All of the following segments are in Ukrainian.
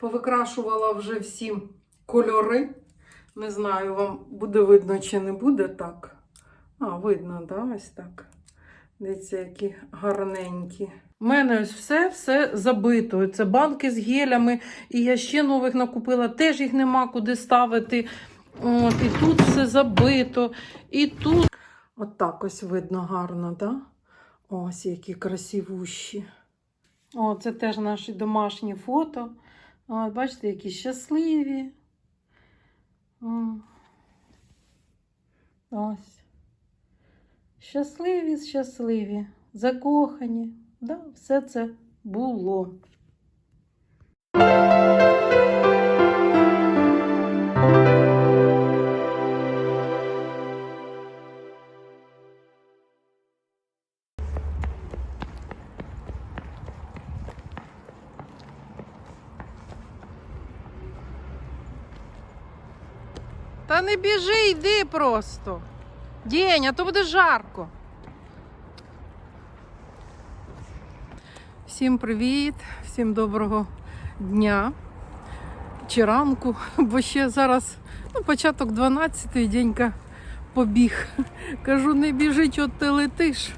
Повикрашувала вже всі кольори. Не знаю, вам буде видно чи не буде так. А, видно, да, ось так. Дивіться, які гарненькі. У мене ось все, все забито. Це банки з гелями, і я ще нових накупила, теж їх нема куди ставити. От, і тут все забито, і тут. От так ось видно гарно, да? Ось які красивущі. О, це теж наші домашні фото. От, бачите, які щасливі. Ось. Щасливі, щасливі, закохані. Да, все це було. Та не біжи, йди просто. День, а то буде жарко. Всім привіт, всім доброго дня чи ранку, бо ще зараз ну, початок 12-ї денька побіг. Кажу, не біжи, чого ти летиш.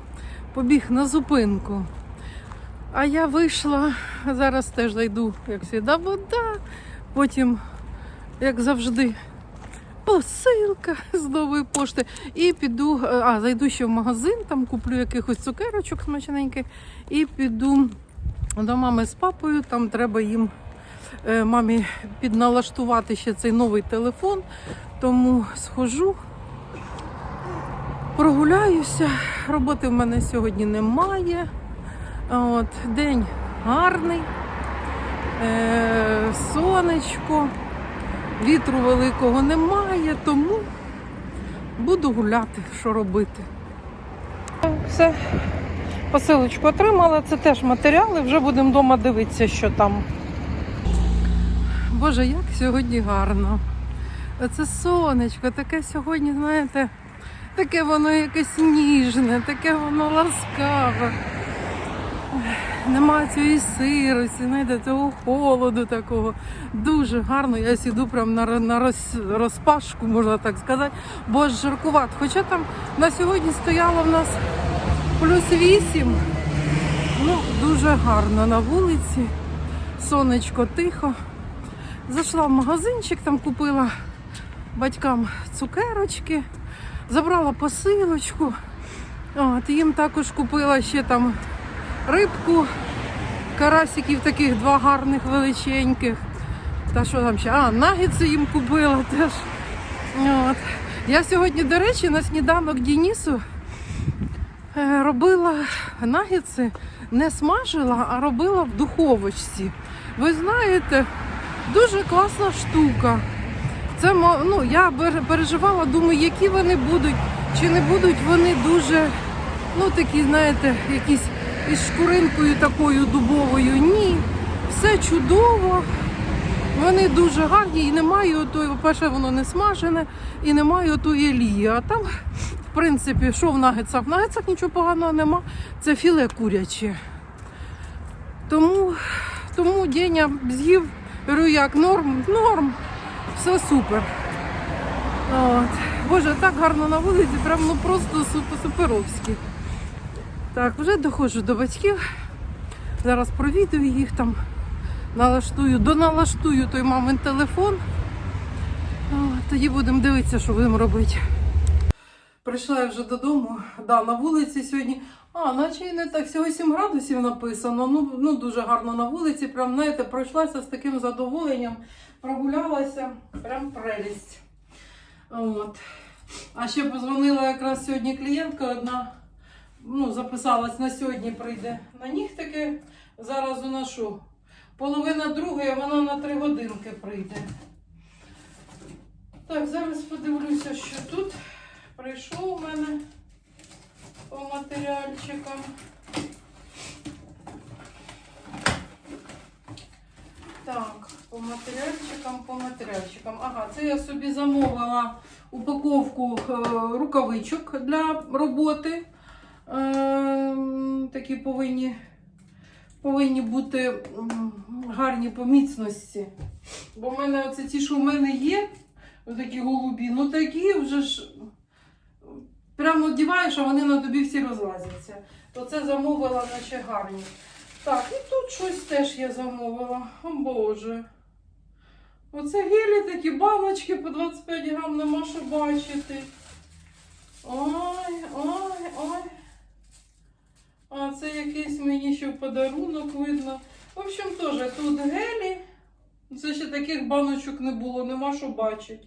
Побіг на зупинку. А я вийшла, зараз теж зайду, як завжди, вода. Потім, як завжди, посилка з нової пошти. І піду, е, а, зайду ще в магазин, там куплю якихось цукерочок смачненьких і піду до мами з папою. Там треба їм е, мамі підналаштувати ще цей новий телефон. Тому схожу, прогуляюся. Роботи в мене сьогодні немає. От, день гарний, е, сонечко. Вітру великого немає, тому буду гуляти, що робити. Все, посилочку отримала, це теж матеріали, вже будемо вдома дивитися, що там. Боже, як сьогодні гарно. Оце сонечко, таке сьогодні, знаєте, таке воно якесь ніжне, таке воно ласкаве. Нема цієї сирості, знаєте, цього холоду такого. Дуже гарно. Я сіду прям на, на роз, розпашку, можна так сказати, бо ж жаркувато. Хоча там на сьогодні стояло в нас плюс 8. Ну, дуже гарно на вулиці. Сонечко тихо. Зайшла в магазинчик, там купила батькам цукерочки, забрала посилочку. От, їм також купила ще там рибку, карасиків таких два гарних величеньких. Та що там ще? А, нагідси їм купила теж. От. Я сьогодні, до речі, на сніданок Дінісу е, робила нагідси, не смажила, а робила в духовочці. Ви знаєте, дуже класна штука. Це ну, я переживала, думаю, які вони будуть, чи не будуть вони дуже, ну такі, знаєте, якісь із шкуринкою такою дубовою. Ні, все чудово. Вони дуже гарні і немає отої, по-перше, воно не смажене і немає отої олії. А там, в принципі, що в нагетсах? В нагетсах нічого поганого нема. Це філе куряче. Тому, тому Деня з'їв, як норм, норм, все супер. От. Боже, так гарно на вулиці, прям ну просто супер суперовськи. Так, вже доходжу до батьків. Зараз провідую їх там, налаштую, доналаштую той мамин телефон. Тоді будемо дивитися, що будемо робити. Прийшла я вже додому. Да, на вулиці сьогодні. А, наче і не так, всього 7 градусів написано. Ну, ну дуже гарно на вулиці. Прям, знаєте, пройшлася з таким задоволенням, прогулялася, прям прелість. От. А ще позвонила якраз сьогодні клієнтка одна ну, записалась на сьогодні, прийде на нігтики. Зараз у нас? Половина другої, вона на три годинки прийде. Так, зараз подивлюся, що тут прийшов у мене по матеріальчикам. Так, по матеріальчикам, по матеріальчикам. Ага, це я собі замовила упаковку е, рукавичок для роботи. Ем, такі повинні повинні бути гарні по міцності. Бо в мене оце ті, що в мене є, отакі голубі, ну такі вже ж прямо одіваєш, а вони на тобі всі розлазяться. То це замовила, наче гарні. Так, і тут щось теж я замовила. О Боже. Оце гелі такі баночки по 25 грам, нема що бачити. Ой, ой, ой. А це якийсь мені ще подарунок видно. В общем, теж тут гелі. Це ще таких баночок не було, нема що бачити.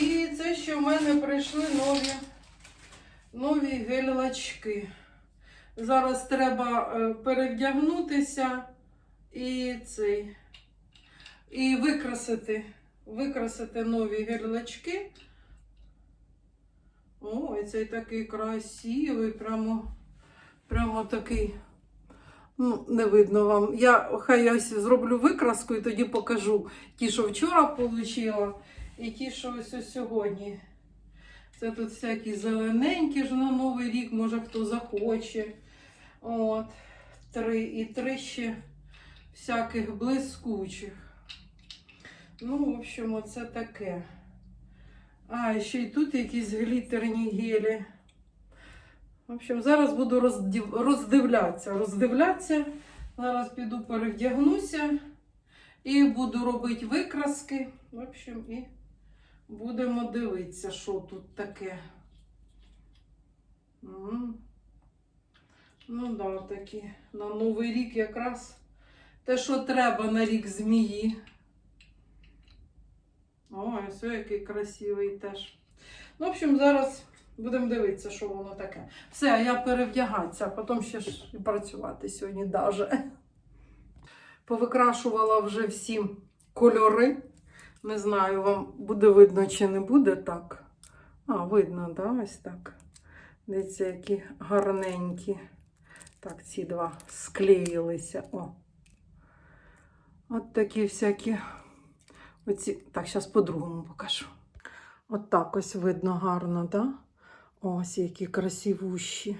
І це ще в мене прийшли нові, нові гель-лачки. Зараз треба е, перевдягнутися і цей. І викрасити, викрасити нові гель-лачки. Ой, цей такий красивий, прямо, прямо такий. Ну, не видно вам. Я хай ось зроблю викраску і тоді покажу ті, що вчора отримала, і ті, що ось ось сьогодні. Це тут всякі зелененькі ж на Новий рік, може хто захоче. От, три і три ще всяких блискучих. Ну, в общем, оце таке. А, ще й тут якісь глітерні гелі. В общем, зараз буду роздів... роздивлятися. Роздивлятися. Зараз піду перевдягнуся і буду робити викраски. В общем, і будемо дивитися, що тут таке. М. Ну, да, такі. На Новий рік якраз те, що треба на рік змії. Ой, все який красивий теж. Ну, в общем, зараз будемо дивитися, що воно таке. Все, я перевдягатися, а потім ще ж і працювати сьогодні даже. Повикрашувала вже всі кольори. Не знаю, вам буде видно чи не буде так. А, видно, да, ось так. Дивіться, які гарненькі. Так, ці два склеїлися. О. От такі всякі. Оці... Так, зараз по-другому покажу. От так ось видно гарно, да? Ось які красивущі.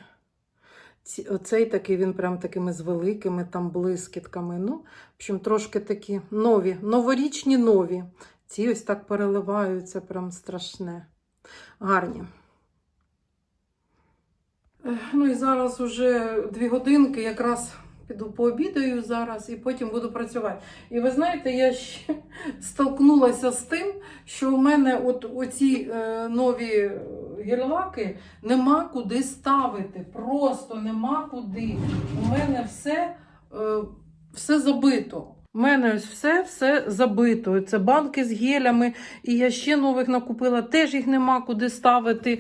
Ці, оцей такий, він прям такими з великими там блискітками. Ну, в общем, трошки такі нові, новорічні нові. Ці ось так переливаються, прям страшне. Гарні. Ну і зараз уже дві годинки, якраз піду пообідаю зараз і потім буду працювати. І ви знаєте, я ще столкнулася з тим, що у мене от оці е, нові гель-лаки нема куди ставити. Просто нема куди. У мене все, е, все забито. У мене ось все, все забито. Це банки з гелями, і я ще нових накупила, теж їх нема куди ставити.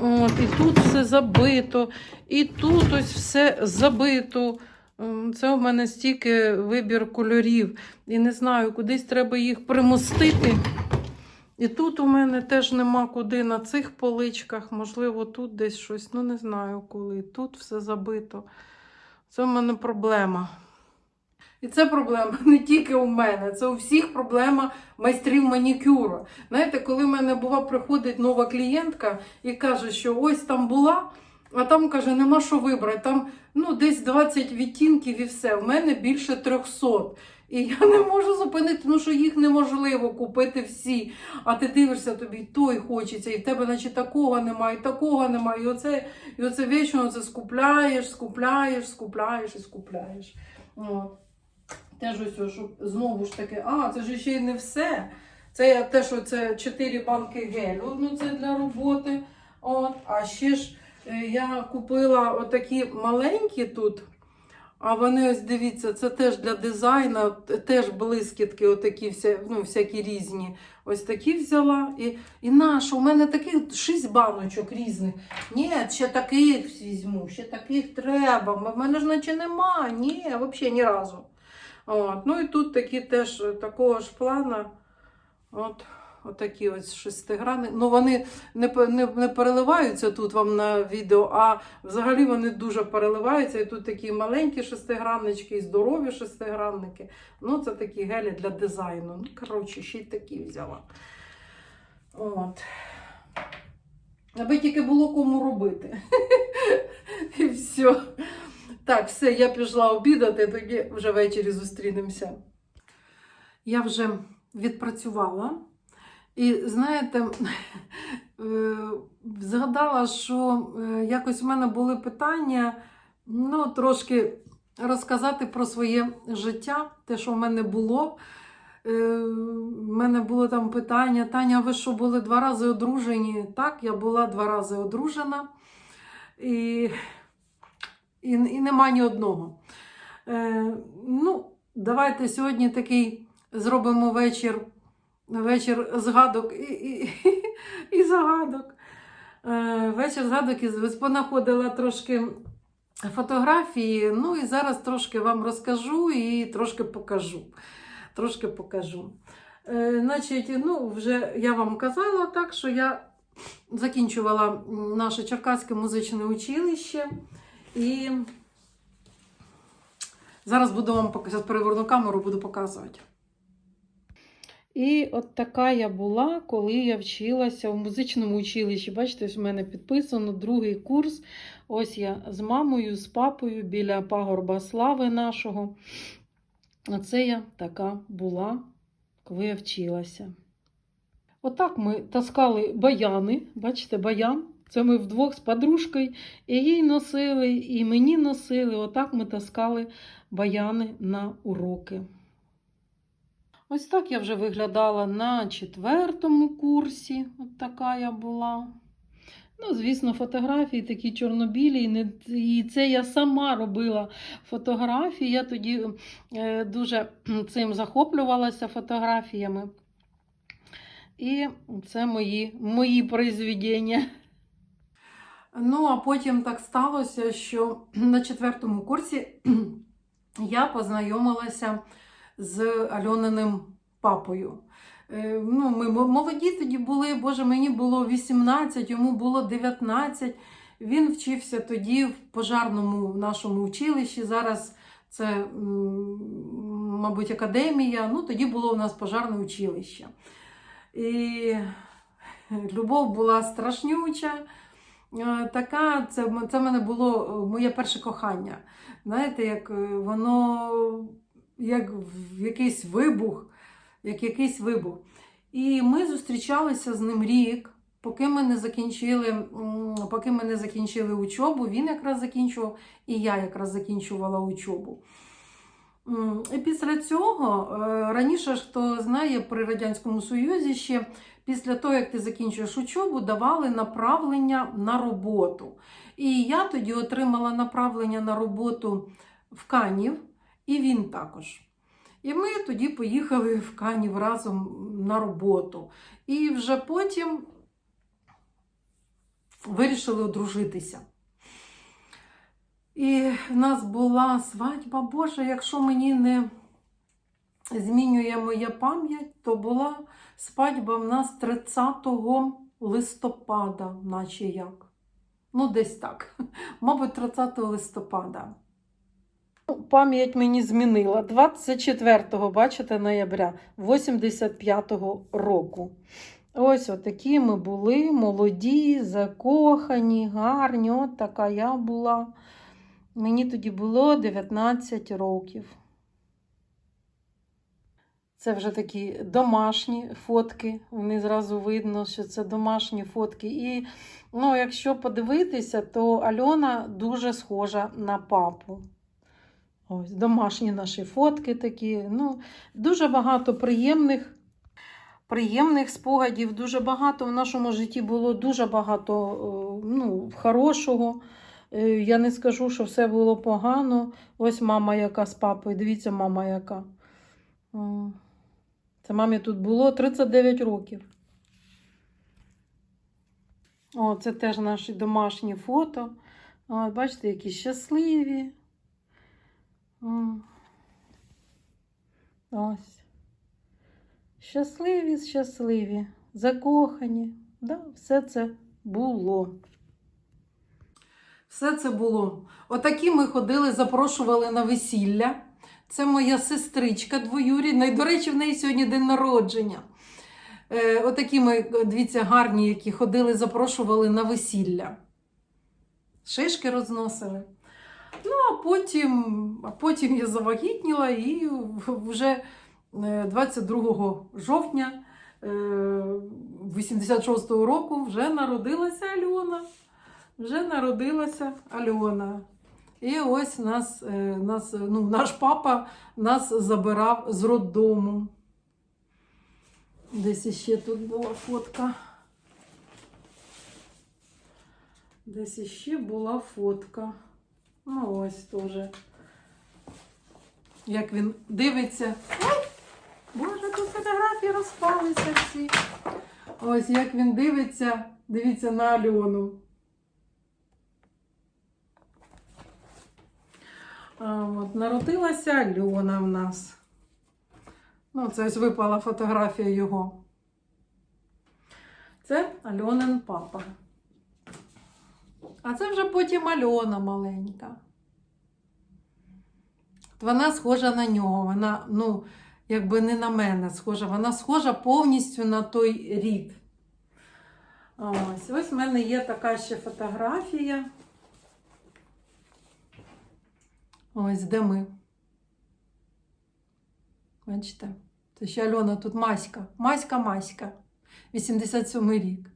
От, і тут все забито, і тут ось все забито. Це у мене стільки вибір кольорів. І не знаю, кудись треба їх примостити. І тут у мене теж нема куди на цих поличках. Можливо, тут десь щось, ну не знаю коли. Тут все забито. Це у мене проблема. І це проблема не тільки у мене, це у всіх проблема майстрів манікюру. Знаєте, коли в мене бува приходить нова клієнтка і каже, що ось там була, а там каже, нема що вибрати. Там ну, десь 20 відтінків і все. В мене більше 300. І я не можу зупинити, ну що їх неможливо купити всі. А ти дивишся, тобі той хочеться, і в тебе, наче такого немає, і такого немає. І оце, і оце вічно це скупляєш, скупляєш, скупляєш і скупляєш. От. Теж ось, щоб знову ж таки, а, це ж ще й не все. Це те, що це 4 банки гелю, ну це для роботи. От. А ще ж я купила отакі маленькі тут. А вони ось дивіться, це теж для дизайну, теж блискітки, отакі вся, ну, всякі різні. Ось такі взяла. І, і наша, у мене таких шість баночок різних. Ні, ще таких візьму, ще таких треба. В мене ж наче нема. Ні, взагалі ні разу. От. Ну і тут такі теж е, такого ж плана. От, отакі ось шестигранні. Ну вони не, не, не переливаються тут вам на відео, а взагалі вони дуже переливаються. І тут такі маленькі шестиграннички, і здорові шестигранники. Ну, це такі гелі для дизайну. Ну, коротше, ще й такі взяла. От. аби тільки було кому робити. І все. Так, все, я пішла обідати, тоді вже ввечері зустрінемося. Я вже відпрацювала. І знаєте, е, згадала, що е, якось в мене були питання, ну, трошки розказати про своє життя, те, що в мене було. Е, В мене було там питання: Таня, ви що були два рази одружені? Так, я була два рази одружена. І, і, і нема ні одного. Е, ну, давайте сьогодні такий зробимо вечір, вечір згадок і, і, і загадок. Е, вечір згадок і понаходила трошки фотографії. Ну і зараз трошки вам розкажу і трошки покажу. Трошки покажу. Е, значить, ну, вже я вам казала так, що я закінчувала наше Черкаське музичне училище. І зараз буду вам зараз переверну камеру, буду показувати. І от така я була, коли я вчилася в музичному училищі. Бачите, в мене підписано другий курс. Ось я з мамою, з папою біля пагорба слави нашого. Оце я така була, коли я вчилася. Отак ми таскали баяни. Бачите, баян. Це ми вдвох з подружкою і їй носили, і мені носили. Отак ми таскали баяни на уроки. Ось так я вже виглядала на четвертому курсі. От така я була. Ну, звісно, фотографії такі чорнобілі. І, це я сама робила фотографії. Я тоді е, дуже цим захоплювалася фотографіями. І це мої, мої произведення. Ну, а потім так сталося, що на четвертому курсі я познайомилася з Альониним папою. Е, Ну, ми молоді тоді були, боже, мені було 18, йому було 19. Він вчився тоді в пожарному нашому училищі. Зараз це, мабуть, академія. Ну, тоді було у нас пожарне училище. І любов була страшнюча. Е, Така, це, це мене було е, моє перше кохання. Знаєте, як воно як якийсь вибух, як якийсь вибух. І ми зустрічалися з ним рік, поки ми не закінчили, поки ми не закінчили учобу. Він якраз закінчував, і я якраз закінчувала учобу. І після цього, е, раніше хто знає, при Радянському Союзі ще після того, як ти закінчуєш учобу, давали направлення на роботу. І я тоді отримала направлення на роботу в Канів, і він також. І ми тоді поїхали в Канів разом на роботу. І вже потім вирішили одружитися. І в нас була свадьба, Боже, якщо мені не змінює моя пам'ять, то була свадьба в нас 30 листопада, наче як. Ну, десь так. Мабуть, 30 листопада. Пам'ять мені змінила 24, бачите, ноября 85-го року. Ось отакі ми були молоді, закохані, гарні. От така я була. Мені тоді було 19 років. Це вже такі домашні фотки. Вони зразу видно, що це домашні фотки. І ну, якщо подивитися, то Альона дуже схожа на папу. Ось домашні наші фотки такі. Ну, дуже багато приємних, приємних спогадів, дуже багато в нашому житті було дуже багато е, ну, хорошого. Е, Я не скажу, що все було погано. Ось мама яка з папою. Дивіться, мама яка. Це мамі тут було 39 років. О, це теж наші домашні фото. Бачите, які щасливі. Ось. Щасливі, щасливі, закохані. Да, все це було. Все це було. Отакі ми ходили, запрошували на весілля. Це моя сестричка двоюрідна. І, до речі, в неї сьогодні день народження. е, отакі ми, дивіться, гарні, які ходили, запрошували на весілля. Шишки розносили. Ну, а потім, а потім я завагітніла і вже е, 22 жовтня е, 86-го року вже народилася Альона. Вже народилася Альона. І ось нас, е, нас, ну, наш папа нас забирав з роддому. Десь іще тут була фотка. Десь іще була фотка. Ну, ось теж. Як він дивиться. Ой! Боже, тут фотографії розпалися всі. Ось як він дивиться, дивіться на Альону. А, от, народилася Альона в нас. Ну, це ось випала фотографія його. Це Альонин папа. А це вже потім Альона маленька. От Вона схожа на нього. Вона, ну, якби не на мене схожа, вона схожа повністю на той рід. Ось, ось в мене є така ще фотографія. Ось де ми. Бачите? Це ще Альона тут Маська. Маська, Маська. 87 рік.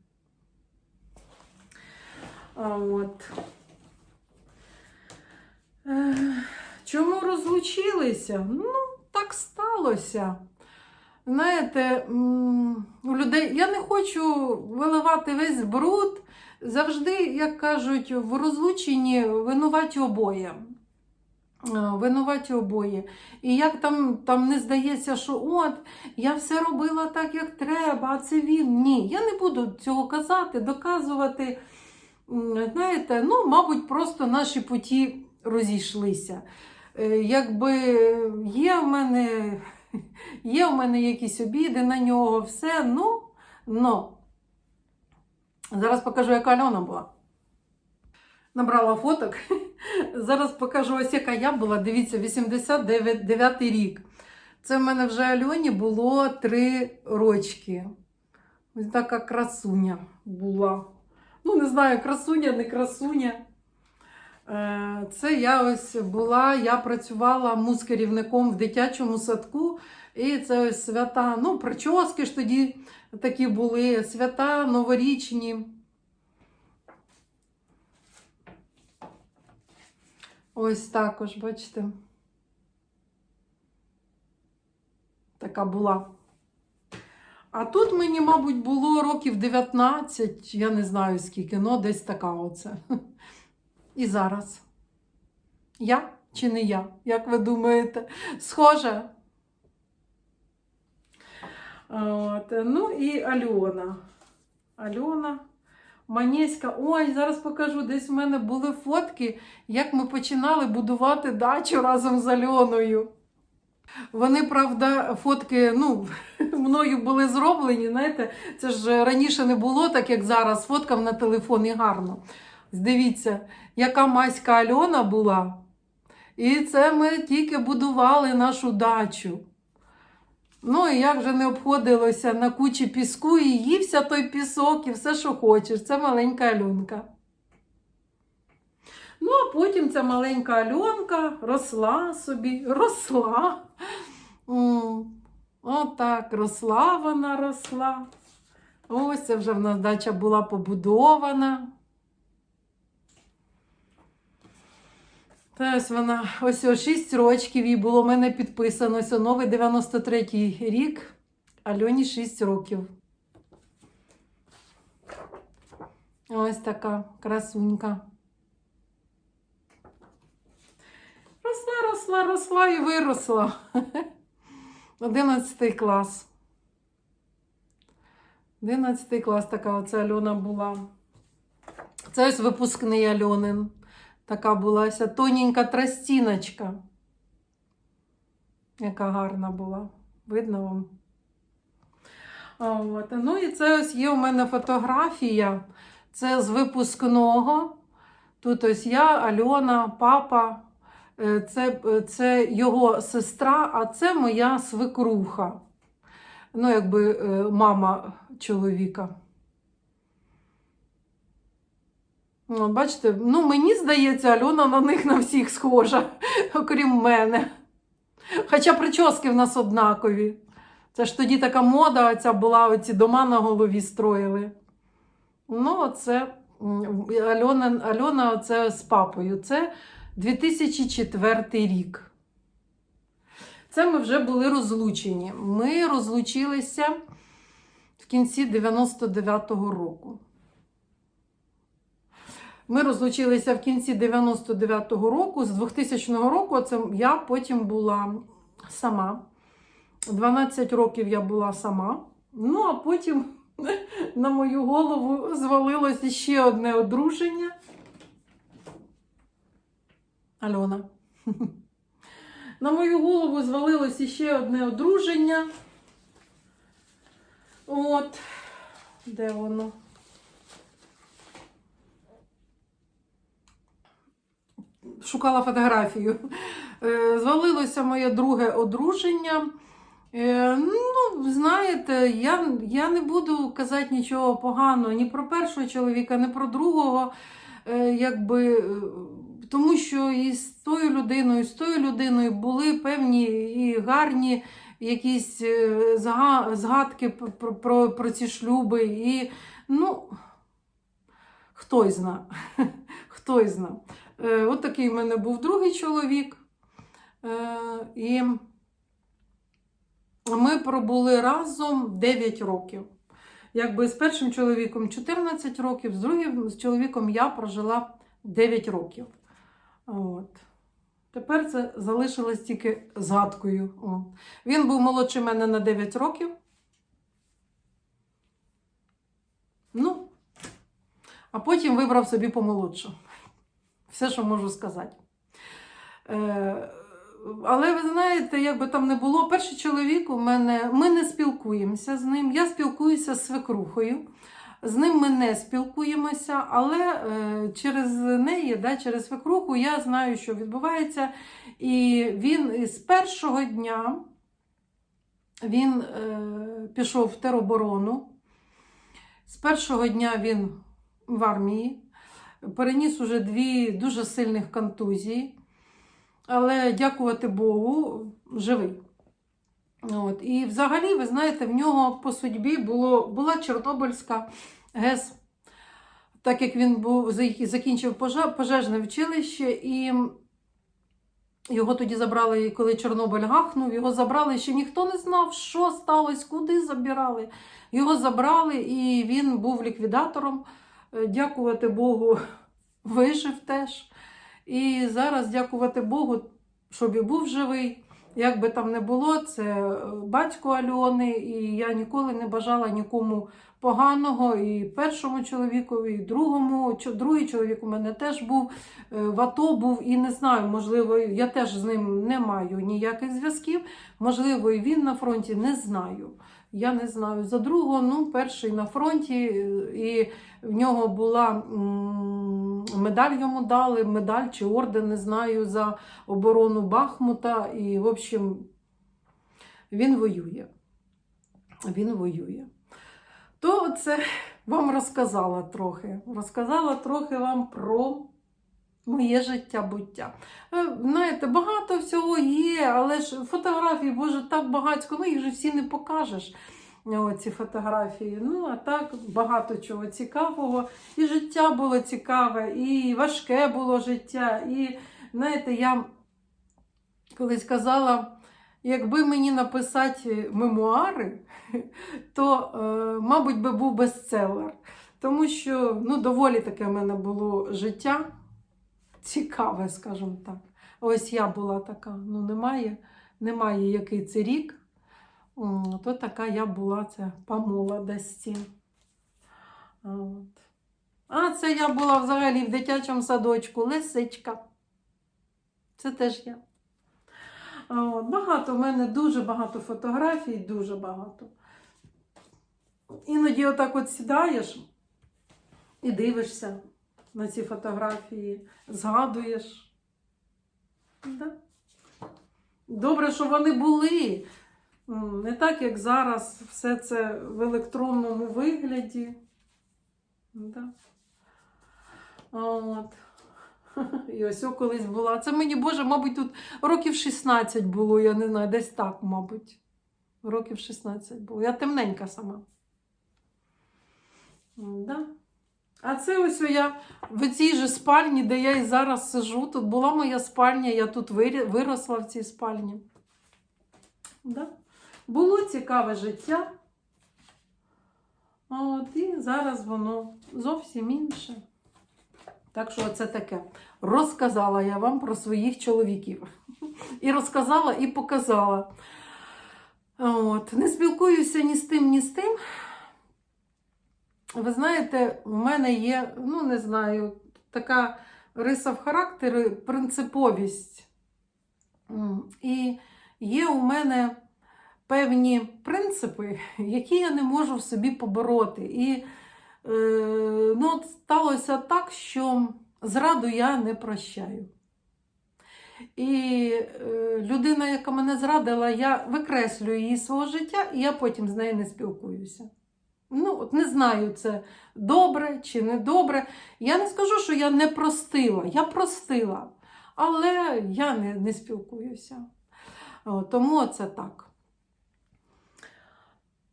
От. Е, Чому розлучилися? Ну, так сталося. Знаєте, у людей я не хочу виливати весь бруд. Завжди, як кажуть, в розлученні винуваті обоє. Е, Винуваті обоє. І як там, там не здається, що от я все робила так, як треба, а це він. Ні, я не буду цього казати, доказувати. Знаєте, ну, мабуть, просто наші путі розійшлися. Е, Якби є в мене, є в мене якісь обіди на нього, все, ну, но. Зараз покажу, яка Альона була. Набрала фоток. Зараз покажу ось яка я була. Дивіться, 89 рік. Це в мене вже Альоні було 3 рочки. Ось така красуня була. Ну, не знаю, красуня, не красуня. Е, Це я ось була, я працювала муз-керівником в дитячому садку. І це ось свята, ну, прически ж тоді такі були, свята новорічні. Ось також, бачите. Така була. А тут мені, мабуть, було років 19, я не знаю скільки, ну десь така оце. І зараз. Я чи не я? Як ви думаєте? Схоже? От. Ну і Альона. Альона. Манєська. Ой, зараз покажу. Десь в мене були фотки, як ми починали будувати дачу разом з Альоною. Вони, правда, фотки, ну, мною були зроблені. Знаєте, це ж раніше не було так, як зараз. Фоткав на телефон і гарно. Дивіться, яка маська Альона була. І це ми тільки будували нашу дачу. Ну, і як же не обходилося на кучі піску, і ївся той пісок, і все, що хочеш. Це маленька Альонка. Ну, а потім ця маленька Альонка росла собі, росла. Отак, росла вона росла. Ось це вже в нас дача була побудована. Та ось вона, ось о 6 років їй було в мене підписано. Ось новий 93-й рік. Альоні 6 років. Ось така красунька. Росла, росла, і виросла. 11 клас. 11 клас така оця Альона була. Це ось випускний Альонин. Така була ся тоненька тростіночка. Яка гарна була. Видно вам? От. Ну і це ось є у мене фотографія. Це з випускного. Тут ось я, Альона, папа. Е, Це, це його сестра, а це моя свекруха. ну, якби е, мама чоловіка. Ну, бачите, ну мені здається, Альона на них на всіх схожа, окрім мене. Хоча прически в нас однакові. Це ж тоді така мода, ця була, оці дома на голові строїли. Ну, оце Альона, Альона це з папою. Це 2004 рік. Це ми вже були розлучені. Ми розлучилися в кінці 99-го року. Ми розлучилися в кінці 99-го року, з 2000 року це я потім була сама. 12 років я була сама. Ну, а потім на мою голову звалилося ще одне одруження. Альона. На мою голову звалилося ще одне одруження. От, де воно? Шукала фотографію. Е, Звалилося моє друге одруження. Е, Ну, знаєте, я, я не буду казати нічого поганого ні про першого чоловіка, ні про другого. Е, Якби, тому що і з тою людиною, з тою людиною були певні і гарні якісь е, згадки про, про, про ці шлюби. І, ну, хтось зна. Хтось зна. Е, От такий в мене був другий чоловік. Е, І ми пробули разом 9 років. Якби з першим чоловіком 14 років, з другим з чоловіком я прожила 9 років. От. Тепер це залишилось тільки згадкою. О. Він був молодший мене на 9 років. Ну, а потім вибрав собі помолодшу. Все, що можу сказати. Е, але ви знаєте, як би там не було, перший чоловік у мене, ми не спілкуємося з ним. Я спілкуюся з свекрухою. З ним ми не спілкуємося, але е, через неї, да, через свекруху, я знаю, що відбувається. І він з першого дня він е, пішов в тероборону. З першого дня він в армії, переніс уже дві дуже сильних контузії але дякувати Богу, живий. От. І взагалі, ви знаєте, в нього по судьбі було, була Чорнобильська ГЕС, так як він був, закінчив пожежне училище, і його тоді забрали, коли Чорнобиль гахнув, його забрали, ще ніхто не знав, що сталося, куди забирали. Його забрали, і він був ліквідатором. Е, Дякувати Богу, вижив теж. І зараз, дякувати Богу, щоб і був живий. Як би там не було, це е, батько Альони, і я ніколи не бажала нікому поганого. І першому чоловікові, і другому. Другий чоловік у мене теж був е, в АТО був, і не знаю, можливо, я теж з ним не маю ніяких зв'язків. Можливо, і він на фронті, не знаю. Я не знаю. За другого, ну, перший на фронті, і в нього була медаль йому дали, медаль чи орден, не знаю, за оборону Бахмута. І, в общем, він воює. Він воює. То це вам розказала трохи. Розказала трохи вам про моє життя буття. Е, Знаєте, багато всього є, але ж фотографій, боже, так багатько, ну їх же всі не покажеш. Ці фотографії. Ну, а так багато чого цікавого. І життя було цікаве, і важке було життя. І знаєте, я колись казала, якби мені написати мемуари, то, е, мабуть, би був бестселер. Тому що ну, доволі таке в мене було життя. Цікаве, скажімо так. Ось я була така. Ну, немає, немає який це рік. То така я була це по молодості. От. А це я була взагалі в дитячому садочку, лисичка. Це теж я. От. Багато в мене дуже багато фотографій, дуже багато. Іноді отак от сідаєш і дивишся на ці фотографії, згадуєш. Да. Добре, що вони були. Не так, як зараз, все це в електронному вигляді. Да. От. І ось колись була. Це мені, Боже, мабуть, тут років 16 було, я не знаю, десь так, мабуть. Років 16 було. Я темненька сама. Да. А це ось я в цій же спальні, де я і зараз сижу. Тут була моя спальня, я тут виросла в цій спальні. Да. Було цікаве життя. От, і зараз воно зовсім інше. Так що це таке. Розказала я вам про своїх чоловіків. І розказала, і показала. От. Не спілкуюся ні з тим, ні з тим. Ви знаєте, в мене є, ну не знаю, така риса в характері, принциповість. І є у мене певні принципи, які я не можу в собі побороти. І е, ну, от сталося так, що зраду я не прощаю. І е, людина, яка мене зрадила, я викреслюю її свого життя, і я потім з нею не спілкуюся. Ну, от не знаю, це добре чи не добре. Я не скажу, що я не простила. Я простила, але я не, не спілкуюся. О, тому це так.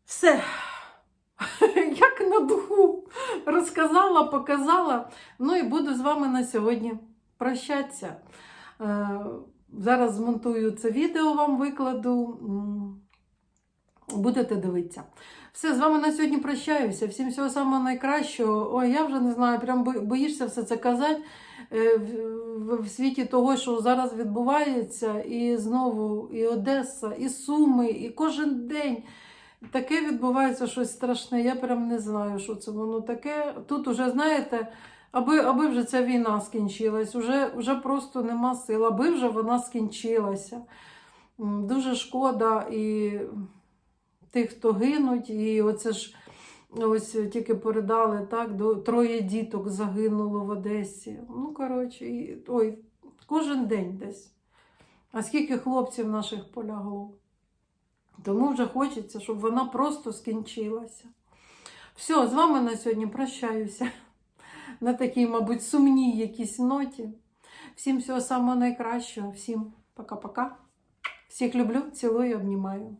Все. Як на духу розказала, показала. Ну і буду з вами на сьогодні прощатися. Е, Зараз змонтую це відео, вам викладу. Будете дивитися. Все, з вами на сьогодні прощаюся. Всім всього самого найкращого. Ой, я вже не знаю, прям боїшся все це казати е, в, світі того, що зараз відбувається, і знову і Одеса, і Суми, і кожен день. Таке відбувається щось страшне. Я прям не знаю, що це воно таке. Тут уже, знаєте, аби, аби вже ця війна скінчилась, уже, уже просто нема сил, аби вже вона скінчилася. Дуже шкода і тих, хто гинуть, і оце ж ось тільки передали так, до троє діток загинуло в Одесі. Ну, коротше, і, ой, кожен день десь. А скільки хлопців наших полягло? Тому вже хочеться, щоб вона просто скінчилася. Все, з вами на сьогодні прощаюся. На такій, мабуть, сумній якійсь ноті. Всім всього самого найкращого. Всім пока-пока. Всіх люблю, цілую, обнімаю.